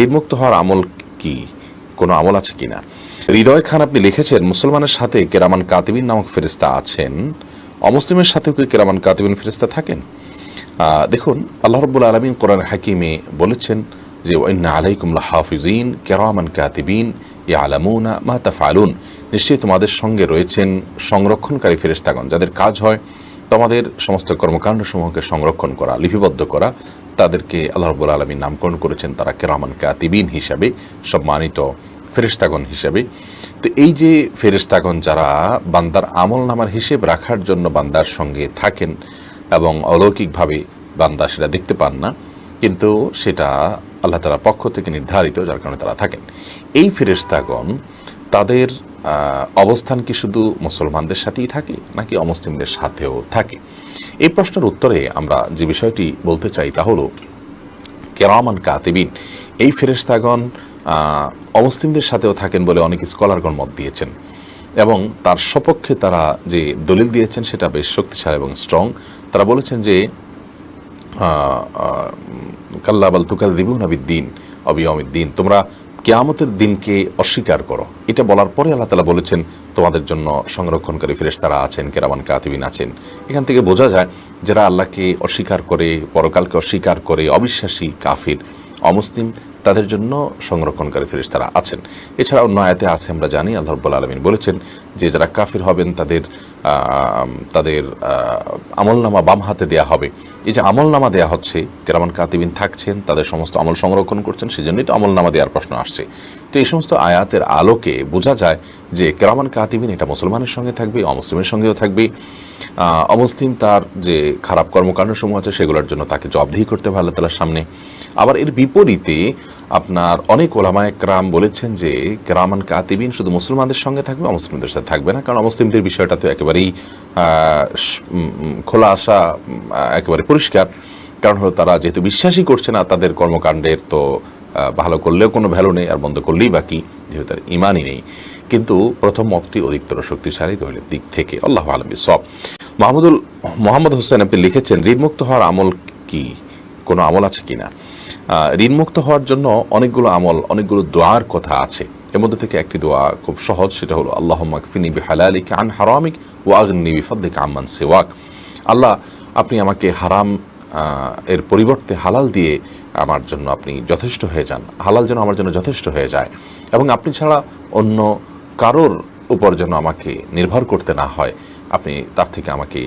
ঋণমুক্ত হওয়ার আমল কি? কোনো আমল আছে কিনা? হৃদয় খান আপনি লিখেছেন, মুসলমানের সাথে কেরামান কাতিবিন নামক ফেরিস্তা আছেন। অমুসলিমের সাথেও কি কেরামান কাতিবিন ফেরিস্তা থাকেন? দেখুন, আল্লাহ রব্বুল আলমিন কোরআন হাকিমে বলেছেন যে ওয়াইন্না আলাইকুম হাফিজিন কেরামান কাতিবিন ইয়া আলামুনা মা তাফালুন নিশ্চয়ই তোমাদের সঙ্গে রয়েছেন সংরক্ষণকারী ফেরিস্তাগণ যাদের কাজ হয়, তোমাদের সমস্ত কর্মকাণ্ড সমূহকে সংরক্ষণ করা, লিপিবদ্ধ করা তাদেরকে আল্লাহ রব্বুল আলমী নামকরণ করেছেন তারা কেরামান কাতিবিন হিসাবে, সম্মানিত ফেরিস্তাগণ হিসাবে। তো এই যে ফেরিস্তাগণ যারা বান্দার আমল নামার হিসেব রাখার জন্য বান্দার সঙ্গে থাকেন এবং অলৌকিকভাবে বান্দা সেটা দেখতে পান না, কিন্তু সেটা আল্লাহ তালার পক্ষ থেকে নির্ধারিত যার কারণে তারা থাকেন। এই ফেরিস্তাগণ তাদের অবস্থান কি শুধু মুসলমানদের সাথেই থাকে নাকি অমুসলিমদের সাথেও থাকে? এই প্রশ্নের উত্তরে আমরা যে বিষয়টি বলতে চাই তা হলো কেরামান কাতিবিন এই ফেরেশতাগণ আহ, অমুসলিমদের সাথেও থাকেন বলে অনেক স্কলারগণ মত দিয়েছেন এবং তার সপক্ষে তারা যে দলিল দিয়েছেন সেটা বেশ শক্তিশালী এবং স্ট্রং তারা বলেছেন যে কাল্লাবাল তুকাল দিবু নাবিদ্দিন অবিয়মিদ্দিন তোমরা কেয়ামতের দিনকে অস্বীকার করো। এটা বলার পরে আল্লাহ তালা বলেছেন, তোমাদের জন্য সংরক্ষণকারী ফেরেশতারা আছেন, কেরামান কাতিবিন আছেন। এখান থেকে বোঝা যায়, যারা আল্লাহকে অস্বীকার করে, পরকালকে অস্বীকার করে, অবিশ্বাসী কাফির, অমুসলিম তাদের জন্য সংরক্ষণকারী ফেরেশতারা আছেন। এছাড়া অন্য আয়াতে আছে, আমরা জানি, আল্লাহ রব্বুল আলমিন বলেছেন যে যারা কাফির হবেন, তাদের তাদের আমলনামা বাম হাতে দেয়া হবে। এই যে আমলনামা দেয়া হচ্ছে, কেরামান কাতিবিন থাকছেন, তাদের সমস্ত আমল সংরক্ষণ করছেন, সেজন্যই তো আমলনামা দেওয়ার প্রশ্ন আসছে। তো এই সমস্ত আয়াতের আলোকে বোঝা যায় যে কেরামান কাতিবিন এটা মুসলমানের সঙ্গে থাকবে, অমুসলিমের সঙ্গেও থাকবে। অমুসলিম তার যে খারাপ কর্মকাণ্ড সমূহ আছে সেগুলোর জন্য তাকে জবাবদিহি করতে হবে আল্লাহ তালার সামনে। আবার এর বিপরীতে আপনার অনেক ওলামায় ক্রাম বলেছেন যে কেরামান কাতিবিন শুধু মুসলমানদের সঙ্গে থাকবে, অমুসলিমদের সাথে থাকবে না, কারণ অমুসলিমদের বিষয়টা তো একেবারেই খোলা আসা একেবারে পরিষ্কার। কারণ হলো তারা যেহেতু বিশ্বাসই করছে না তাদের কর্মকাণ্ডের, তো ভালো করলেও কোনো ভ্যালু নেই আর বন্ধ করলেই বাকি যেহেতু তার ইমানই নেই। কিন্তু প্রথম মতটি অধিকতর শক্তিশালী দলিলের দিক থেকে আল্লাহ আলমী সব মাহমুদুল মোহাম্মদ হোসেন আপনি লিখেছেন ঋণমুক্ত হওয়ার আমল কি? কোনো আমল আছে কিনা? আহ, ঋণমুক্ত হওয়ার জন্য অনেকগুলো আমল অনেকগুলো দোয়ার কথা আছে। এর মধ্যে থেকে একটি দোয়া খুব সহজ সেটা হলো আল্লাহ মাকফিনি বিহালালিক আন হারামিক ও আগনি বিফদ্দিক আম্মান সেওয়াক। আল্লাহ আপনি আমাকে হারাম এর পরিবর্তে হালাল দিয়ে আমার জন্য আপনি যথেষ্ট হয়ে যান। হালাল যেন আমার জন্য যথেষ্ট হয়ে যায়। এবং আপনি ছাড়া অন্য কারোর উপর যেন আমাকে নির্ভর করতে না হয়, আপনি তার থেকে আমাকে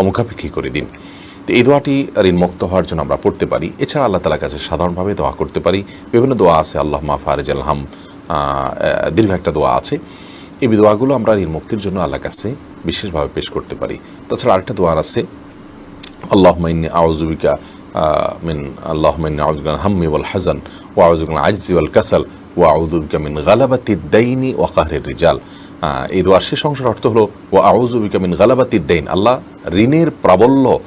অমুখাপেক্ষী করে দিন। তো এই দোয়াটি ঋণমুক্ত হওয়ার জন্য আমরা পড়তে পারি। এছাড়া আল্লাহ তালার কাছে সাধারণভাবে দোয়া করতে পারি। বিভিন্ন দোয়া আছে আল্লাহ মা ফারেজ আলহাম দীর্ঘ একটা দোয়া আছে। এই দোয়াগুলো আমরা ঋণ মুক্তির জন্য আল্লাহর কাছে বিশেষভাবে পেশ করতে পারি। তাছাড়া আরেকটা দোয়া আছে আল্লাহ মাইনি আউজুবিকা মিন আল্লাহ মাইনি আউজুবিকা হাম্মি ওয়াল ও আউজুবিকা আজজি ওয়াল কাসাল আউজুবিকা মিন গালাবাতি কাহরের রিজাল। আহ, এই দোয়ার শেষ অংশের অর্থ হলো ও আউজুবিকা মিন গালাবাতি দাইন আল্লাহ ঋণের প্রাবল্য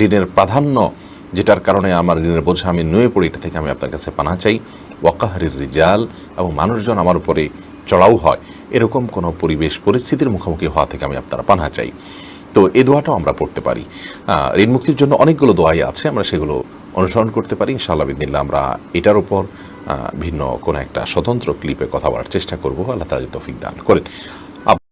ঋণের প্রাধান্য যেটার কারণে আমার ঋণের বোঝা আমি নুয়ে পড়ি এটা থেকে আমি আপনার কাছে পানা চাই। ওয়াকাহারির রিজাল এবং মানুষজন আমার উপরে চড়াও হয়। এরকম কোনো পরিবেশ পরিস্থিতির মুখোমুখি হওয়া থেকে আমি আপনারা পানা চাই। তো এই দোয়াটাও আমরা পড়তে পারি। ঋণ মুক্তির জন্য অনেকগুলো দোয়াই আছে, আমরা সেগুলো অনুসরণ করতে পারি। ইনশাআল্লাহ বিদিনিল্লা আমরা এটার উপর ভিন্ন কোনো একটা স্বতন্ত্র ক্লিপে কথা বলার চেষ্টা করব। আল্লাহ তাদের তৌফিক দান করেন।